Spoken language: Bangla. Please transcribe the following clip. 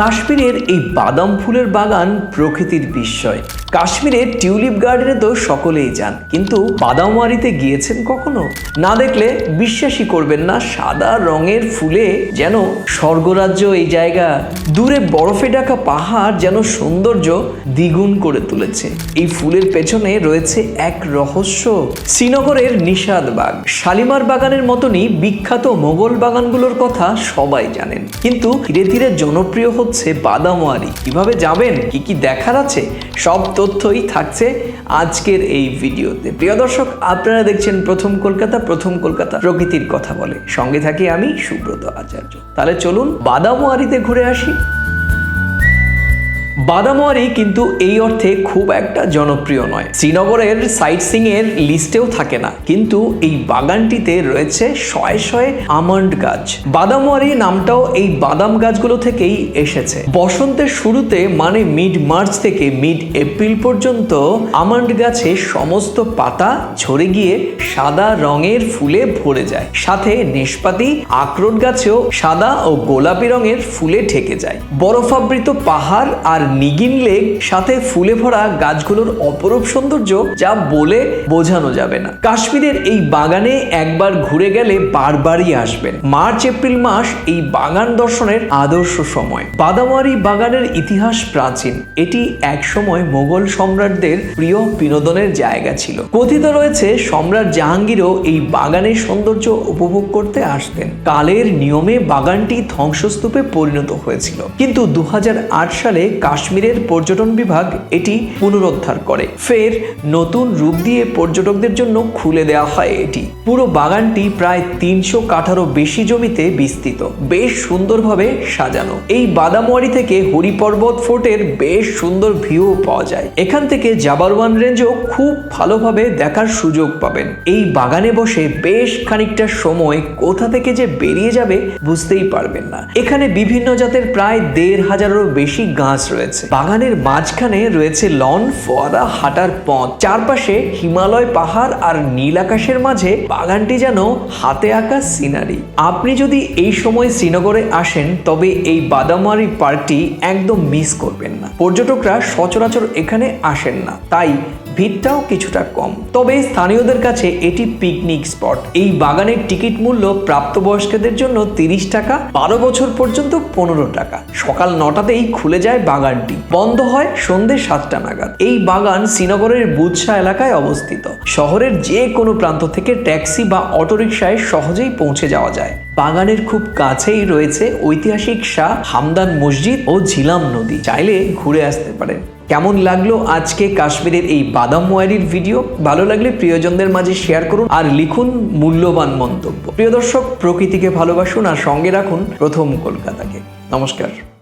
কাশ্মীরের এই বাদাম ফুলের বাগান প্রকৃতির বিস্ময়। কাশ্মীরের টিউলিপ গার্ডেনে তো সকলেই যান, কিন্তু বাদামওয়ারিতে গিয়েছেন কখনো? না দেখলে বিশ্বাসই করবেন না, সাদা রঙের ফুলে যেন স্বর্গরাজ্য এই জায়গা, দূরে বরফে ঢাকা পাহাড় যেন সৌন্দর্য দ্বিগুণ করে তুলেছে। এই ফুলের পেছনে রয়েছে এক রহস্য, শ্রীনগরের নিষাদ বাগ। শালিমার বাগানের মতনই বিখ্যাত মোগল বাগানগুলোর কথা সবাই জানেন, কিন্তু ধীরে ধীরে জনপ্রিয় হচ্ছে বাদামওয়ারি। কীভাবে যাবেন? কি কি দেখার আছে? সব তথ্যই থাকছে আজকের এই ভিডিওতে। প্রিয় দর্শক, আপনারা দেখছেন প্রথম কলকাতা প্রথম কলকাতা প্রকৃতির কথা বলে। সঙ্গে থাকি আমি সুব্রত আচার্য। তাহলে চলুন বাদামওয়ারিতে ঘুরে আসি। বাদামওয়ারি কিন্তু এই অর্থে খুব একটা জনপ্রিয় নয়। শ্রীনগরের সাইট সিং এর লিস্টেও থাকে না। কিন্তু এই বাগানটিতে রয়েছে শয়ে শয়ে আমন্ড গাছ। বাদামওয়ারি নামটাও এই বাদাম গাছগুলো থেকেই এসেছে। বসন্তের শুরুতে মানে মিড মার্চ থেকে মিড এপ্রিল পর্যন্ত, আমন্ড গাছে সমস্ত পাতা ঝরে গিয়ে সাদা রঙের ফুলে ভরে যায়। সাথে নেশপাতি আখরোট গাছেও সাদা ও গোলাপি রঙের ফুলে ঠেকে যায়। বরফাবৃত পাহাড় আর নিগিন লেক সাথে ফুলে ভরা গাছগুলোর অপরূপ সৌন্দর্য যা বলে বোঝানো যাবে না। কাশ্মীরের এই বাগানে একবার ঘুরে গেলে বারবারই আসবেন। মার্চ, এপ্রিল মাস এই বাগান দর্শনের আদর্শ সময়। বাদামারি বাগানের ইতিহাস প্রাচীন। এটি একসময় মোগল সম্রাটদের প্রিয় বিনোদনের জায়গা ছিল। কথিত রয়েছে, সম্রাট জাহাঙ্গীরও এই বাগানের সৌন্দর্য উপভোগ করতে আসতেন। কালের নিয়মে বাগানটি ধ্বংসস্তূপে পরিণত হয়েছিল। কিন্তু দু হাজার আট সালে কাশ্মীরের পর্যটন বিভাগ এটি পুনরুদ্ধার করে। ফের নতুন রূপ দিয়ে পর্যটকদের জন্য খুলে দেওয়া হয় এটি। পুরো বাগানটি প্রায় তিনশো কাঠারও বেশি জমিতে বিস্তৃত। বেশ সুন্দরভাবে সাজানো। এই বাদামওয়ারি থেকে হরিপর্বত ফোর্টের বেশ সুন্দর ভিউ পাওয়া যায়। এখান থেকে জাবারওয়ান রেঞ্জও খুব ভালোভাবে দেখার সুযোগ পাবেন। এই বাগানে বসে বেশ খানিকটা সময় কোথা থেকে যে বেরিয়ে যাবে বুঝতেই পারবেন না। এখানে বিভিন্ন জাতের প্রায় দেড় হাজারেরও বেশি গাছ রয়েছে বাগানের মাঝখানে রয়েছে লন, ফোয়ারা, হাঁটার পথ। চারপাশে হিমালয় পাহাড় আর নীল আকাশের মাঝে বাগানটি যেন হাতে আঁকা সিনারি। আপনি যদি এই সময় শ্রীনগরে আসেন, তবে এই বাদামারি পার্কটি একদম মিস করবেন না। পর্যটকরা সচরাচর এখানে আসেন না, তাই ভিড়টাও কিছুটা কম। তবে স্থানীয়দের কাছে এটি পিকনিক স্পট। এই বাগানের টিকিট মূল্য প্রাপ্তবয়স্কদের জন্য তিরিশ টাকা, বারো বছর পর্যন্ত পনেরো টাকা। সকাল নটাতেই খুলে যায় বাগানটি বন্ধ হয় সন্ধে সাতটা নাগাদ। এই বাগান শ্রীনগরের বুৎসা এলাকায় অবস্থিত। শহরের যে কোনো প্রান্ত থেকে ট্যাক্সি বা অটোরিকশায় সহজেই পৌঁছে যাওয়া যায়। বাগানের খুব কাছেই রয়েছে ঐতিহাসিক শাহ হামদান মসজিদ ও ঝিলাম নদী। চাইলে ঘুরে আসতে পারেন। কেমন লাগল আজকে কাশ্মীরের এই বাদাম ওয়ারির ভিডিও? ভালো লাগলে প্রিয়জনদের মাঝে শেয়ার করুন আর লিখুন মূল্যবান মন্তব্য। প্রিয় দর্শক, প্রকৃতিকে ভালোবাসুন আর সঙ্গে রাখুন প্রথম কলকাতাকে। নমস্কার।